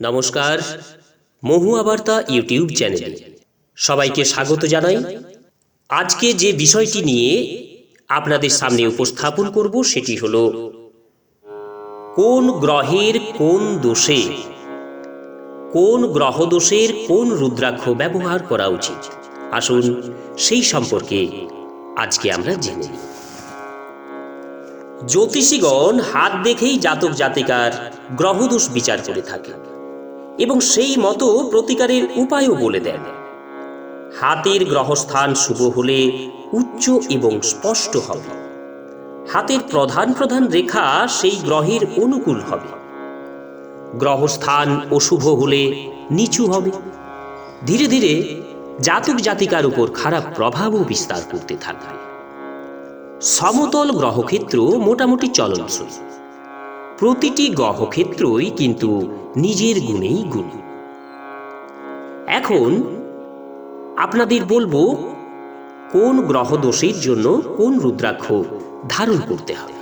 নমস্কার মহুয়া বার্তা ইউটিউব চ্যানেলে সবাইকে স্বাগত জানাই। আজকে যে বিষয়টি নিয়ে আপনাদের সামনে উপস্থাপন করব সেটি হল, কোন গ্রহের কোন দোষে, কোন গ্রহ দোষের কোন রুদ্রাক্ষ ব্যবহার করা উচিত? আসুন সেই সম্পর্কে আজকে আমরা জেনে জ্যোতিষীগণ হাত দেখেই জাতক জাতিকার গ্রহদোষ বিচার করে থাকেন। এবং সেই মতো প্রতিকারের উপায়ও বলে দেন। হাতের গ্রহস্থান শুভ হলে উচ্চ এবং স্পষ্ট হবে। হাতের প্রধান প্রধান রেখা সেই গ্রহের অনুকূল হবে। গ্রহস্থান অশুভ হলে নিচু হবে। ধীরে ধীরে জাতক জাতিকার উপর খারাপ প্রভাবও বিস্তার করতে থাকবে। সমতল গ্রহক্ষেত্র মোটামুটি চলনসই প্রতিটি গ্রহক্ষেত্রই কিন্তু নিজের গুণেই গুণ। এখন আপনাদের বলব, কোন গ্রহ দোষের জন্য কোন রুদ্রাক্ষ ধারণ করতে হবে?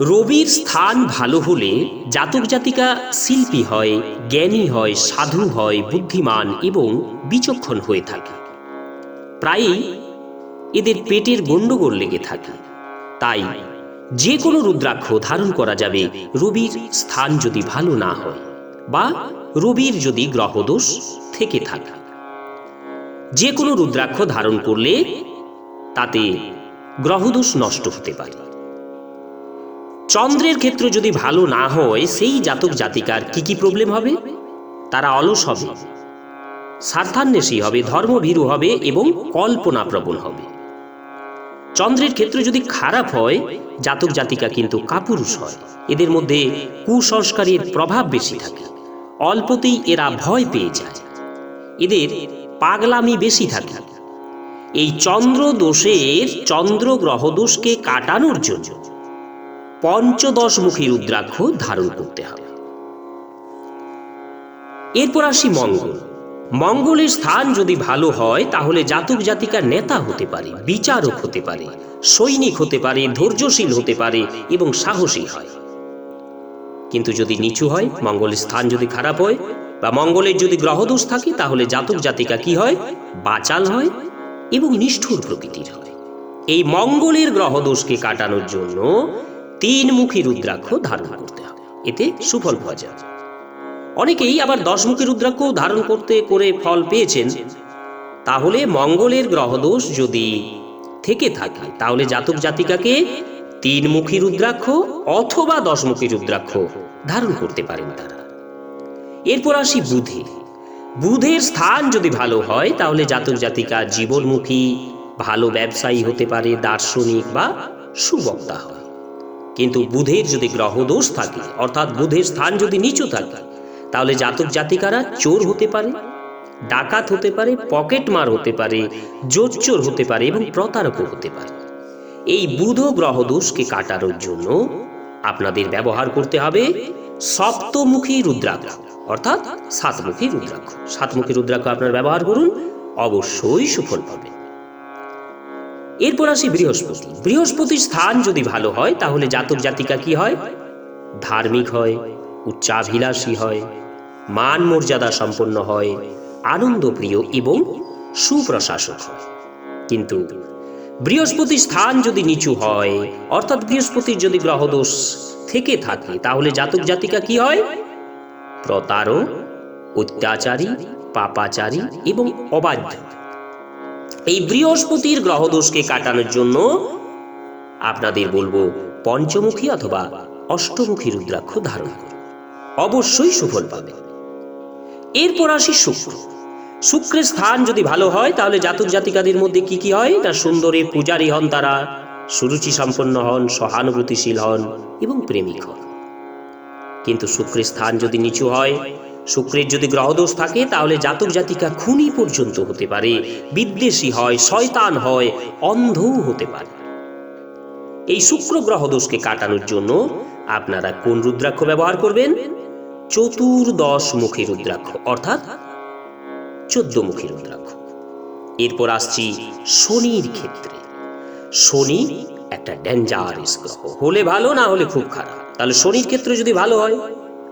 রবির স্থান ভালো হলে জাতক জাতিকা শিল্পী হয়, জ্ঞানী হয়, সাধু হয়, বুদ্ধিমান এবং বিচক্ষণ হয়ে থাকে। প্রায়ই এদের পেটের গণ্ডগোল লেগে থাকে। তাই যে কোনো রুদ্রাক্ষ ধারণ করা যাবে, রবির স্থান যদি ভালো না হয়, বা রবির যদি গ্রহদোষ থেকে থাকে। যে কোনো রুদ্রাক্ষ ধারণ করলে তাতে গ্রহদোষ নষ্ট হতে পারে। চন্দ্রের ক্ষেত্র যদি ভালো না হয়, সেই জাতক জাতিকার কি কি প্রবলেম হবে? তারা অলস হবে স্বার্থান্বেষী হবে, ধর্মভীরু হবে এবং কল্পনা প্রবণ হবে। চন্দ্রের ক্ষেত্র যদি খারাপ হয়, জাতক জাতিকা কিন্তু কাপুরুষ হয়। এদের মধ্যে কুসংস্কারের প্রভাব বেশি থাকে। অল্পতেই এরা ভয় পেয়ে যায়। এদের পাগলামি বেশি থাকে। এই চন্দ্র দোষের চন্দ্র গ্রহ দোষকে কাটানোর জন্য পঞ্চদশমুখী রুদ্রাক্ষ ধারণ করতে হবে। এরপর আসি মঙ্গল। মঙ্গলের স্থান যদি ভালো হয়, তাহলে জাতক জাতিকা নেতা হতে পারে, বিচারক হতে পারে, সৈনিক হতে পারে, ধৈর্যশীল হতে পারে এবং সাহসী হয়। কিন্তু যদি নিচু হয় মঙ্গলের স্থান যদি খারাপ হয় বা মঙ্গলের যদি গ্রহদোষ থাকে, তাহলে জাতক জাতিকা কি হয়? বাচাল হয় এবং নিষ্ঠুর প্রকৃতির হয়। এই মঙ্গলের গ্রহদোষকে কাটানোর জন্য তিনমুখী রুদ্রাক্ষ ধারণ করতে হবে। এতে সুফল পাওয়া যায়। অনেকেই আবার দশমুখী রুদ্রাক্ষ ধারণ করতে করে ফল পেয়েছেন। তাহলে মঙ্গলের গ্রহদোষ যদি থেকে থাকে, তাহলে জাতক জাতিকাকে তিনমুখী রুদ্রাক্ষ অথবা দশমুখী রুদ্রাক্ষ ধারণ করতে পারেন তারা। এরপর আসি বুধে। বুধের স্থান যদি ভালো হয়, তাহলে জাতক জাতিকা জীবনমুখী, ভালো ব্যবসায়ী হতে পারে, দার্শনিক বা সুবক্তা হয়। কিন্তু বুধের যদি গ্রহদোষ থাকে, অর্থাৎ বুধের স্থান যদি নিচু থাকে তাহলে জাতক জাতিকারা চোর হতে পারে, ডাকাত হতে পারে পকেটমার হতে পারে জোচ্চোর হতে পারে এবং প্রতারকও হতে পারে। এই বুধ গ্রহ দোষকে কাটানোর জন্য আপনাদের ব্যবহার করতে হবে সপ্তমুখী রুদ্রাক্ষ, অর্থাৎ সাতমুখী রুদ্রাক্ষ। সাতমুখী রুদ্রাক্ষ আপনার ব্যবহার করুন, অবশ্যই সুফল পাবেন। এরপর আসি বৃহস্পতি। বৃহস্পতির স্থান যদি ভালো হয়, তাহলে জাতক জাতিকা কি হয়? ধার্মিক হয়, উচ্চাভিলাষী হয় মান মর্যাদা সম্পন্ন হয়, আনন্দপ্রিয় এবং সুপ্রশাসক কিন্তু বৃহস্পতি স্থান যদি নিচু হয়, অর্থাৎ বৃহস্পতির যদি গ্রহদোষ থেকে থাকে, তাহলে জাতক জাতিকা কি হয়? প্রতারক, অত্যাচারী, পাপাচারী এবং অবাধ্য। এই বৃহস্পতির গ্রহদোষকে কাটানোর জন্য আপনাদের বলব পঞ্চমুখী অথবা অষ্টমুখী রুদ্রাক্ষ ধারণ করুন। অবশ্যই সুফল পাবে এরপর আসি শুক্র। শুক্রের স্থান যদি ভালো হয়, তাহলে জাতক জাতিকাদের মধ্যে কি কি হয়? না সুন্দরী পূজারী হন তারা, সুরুচি সম্পন্ন হন, সহানুভূতিশীল হন এবং প্রেমিক হন। কিন্তু শুক্রের স্থান যদি নিচু হয়, শুক্রের যদি গ্রহদোষ থাকে, তাহলে জাতক জাতিকা খুনি পর্যন্ত হতে পারে, বিদ্বেষী হয়, শয়তান হয়, অন্ধও হতে পারে। এই শুক্র গ্রহদোষকে কাটানোর জন্য আপনারা কোন রুদ্রাক্ষ ব্যবহার করবেন? চতুর্দশ মুখী রুদ্রাক্ষ, অর্থাৎ চোদ্দ মুখী রুদ্রাক্ষ। এরপর আসছি শনির ক্ষেত্রে। শনি একটা ডেঞ্জারাস গ্রহ। হলে ভালো, না হলে খুব খারাপ। তাহলে শনির ক্ষেত্রে যদি ভালো হয়,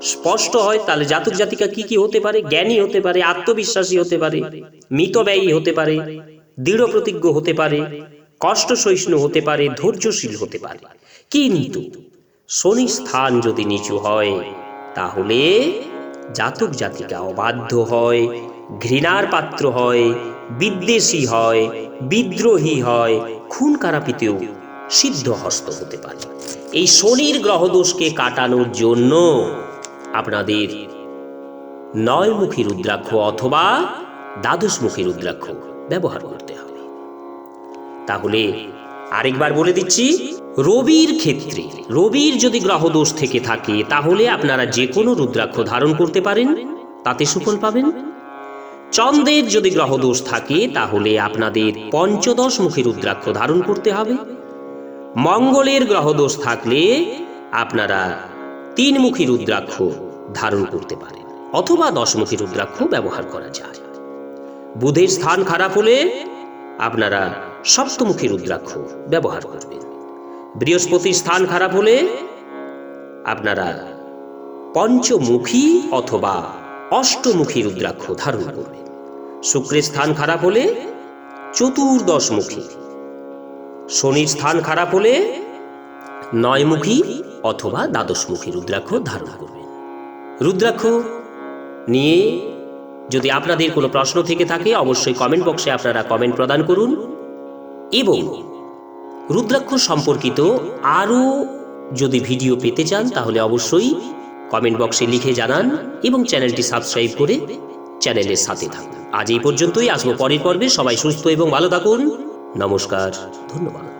স্পষ্ট হয়, তাহলে জাতক জাতিকা কি কি হতে পারে? জ্ঞানী হতে পারে, আত্মবিশ্বাসী হতে পারে, মিতব্যয়ী হতে পারে, দৃঢ় প্রতিজ্ঞ হতে পারে, কষ্ট সহিষ্ণু হতে পারে, ধৈর্যশীল হতে পারে। কিন্তু শনি স্থান যদি নিচু হয় তাহলে জাতক জাতিকা অবাধ্য হয়, ঘৃণার পাত্র হয়, বিদ্বেষী হয়, বিদ্রোহী হয়, খুন কারাপিতেও সিদ্ধহস্ত হতে পারে। এই শনির গ্রহদোষকে কাটানোর জন্য আপনাদের নয়মুখী রুদ্রাক্ষ অথবা দ্বাদশমুখী রুদ্রাক্ষ ব্যবহার করতে হবে। তাহলে আরেকবার বলে দিচ্ছি, রবির ক্ষেত্রে, রবির যদি গ্রহদোষ থেকে থাকে, তাহলে আপনারা যে কোনো রুদ্রাক্ষ ধারণ করতে পারেন, তাতে সুফল পাবেন। চন্দ্রের যদি গ্রহদোষ থাকে, তাহলে আপনাদের পঞ্চদশমুখী রুদ্রাক্ষ ধারণ করতে হবে। মঙ্গলের গ্রহদোষ থাকলে আপনারা তিনমুখী রুদ্রাক্ষ ধারণ করতে পারেন, অথবা দশমুখী রুদ্রাক্ষ ব্যবহার করা যায়। বুধের স্থান খারাপ হলে আপনারা সপ্তমুখী রুদ্রাক্ষ ব্যবহার করবেন। বৃহস্পতির স্থান খারাপ হলে আপনারা পঞ্চমুখী অথবা অষ্টমুখী রুদ্রাক্ষ ধারণ করবেন। শুক্রের স্থান খারাপ হলে চতুর্দশমুখী। শনির স্থান খারাপ হলে নয়মুখী অথবা দ্বাদশমুখী রুদ্রাক্ষ ধারণ করবেন। রুদ্রাক্ষ নিয়ে যদি আপনাদের কোনো প্রশ্ন থেকে থাকে, অবশ্যই কমেন্ট বক্সে আপনারা কমেন্ট প্রদান করুন। এবং রুদ্রাক্ষ সম্পর্কিত আরও যদি ভিডিও পেতে চান, তাহলে অবশ্যই কমেন্ট বক্সে লিখে জানান এবং চ্যানেলটি সাবস্ক্রাইব করে চ্যানেলের সাথে থাকুন। আজ এই পর্যন্তই। আসব পরের পর্বে। সবাই সুস্থ এবং ভালো থাকুন। নমস্কার। ধন্যবাদ।